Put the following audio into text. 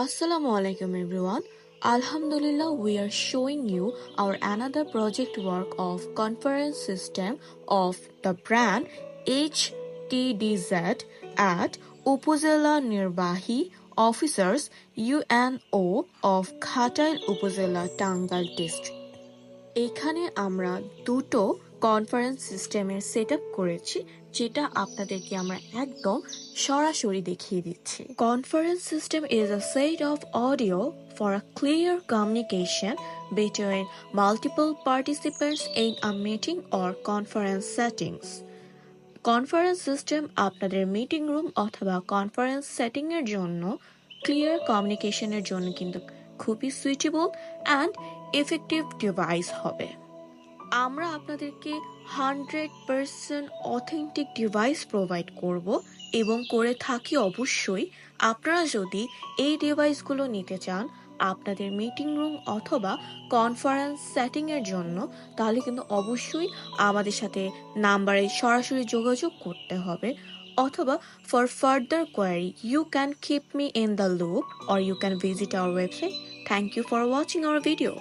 আসসালামু আলাইকুম এভরিওয়ান আলহামদুলিল্লাহ we are showing you our another project work of conference system of the brand H T D Z at উপজেলা নির্বাহী officers UNO of খাটাইল উপজেলা টাঙ্গাল district এখানে আমরা দুটো কনফারেন্স সিস্টেমের সেট আপ করেছি। যেটা আপনাদেরকে আমরা একদম সরাসরি দেখিয়ে দিচ্ছি। Conference system is a set of audio for a clear communication between multiple participants in a meeting or conference settings conference system আপনাদের মিটিং রুম অথবা কনফারেন্স সেটিং এর জন্য ক্লিয়ার কমিউনিকেশনের জন্য কিন্তু খুবই সুইটেবল অ্যান্ড এফেক্টিভ ডিভাইস হবে। আমরা আপনাদেরকে hundred percent authentic device provide করব এবং করে থাকি অবশ্যই। আপনারা যদি এই ডিভাইসগুলো নিতে চান, আপনাদের মিটিং রুম অথবা কনফারেন্স সেটিংয়ের জন্য, তাহলে কিন্তু অবশ্যই আমাদের সাথে নাম্বারে সরাসরি যোগাযোগ করতে হবে। অথবা for further query you can keep me in the loop or you can visit our website thank you for watching our video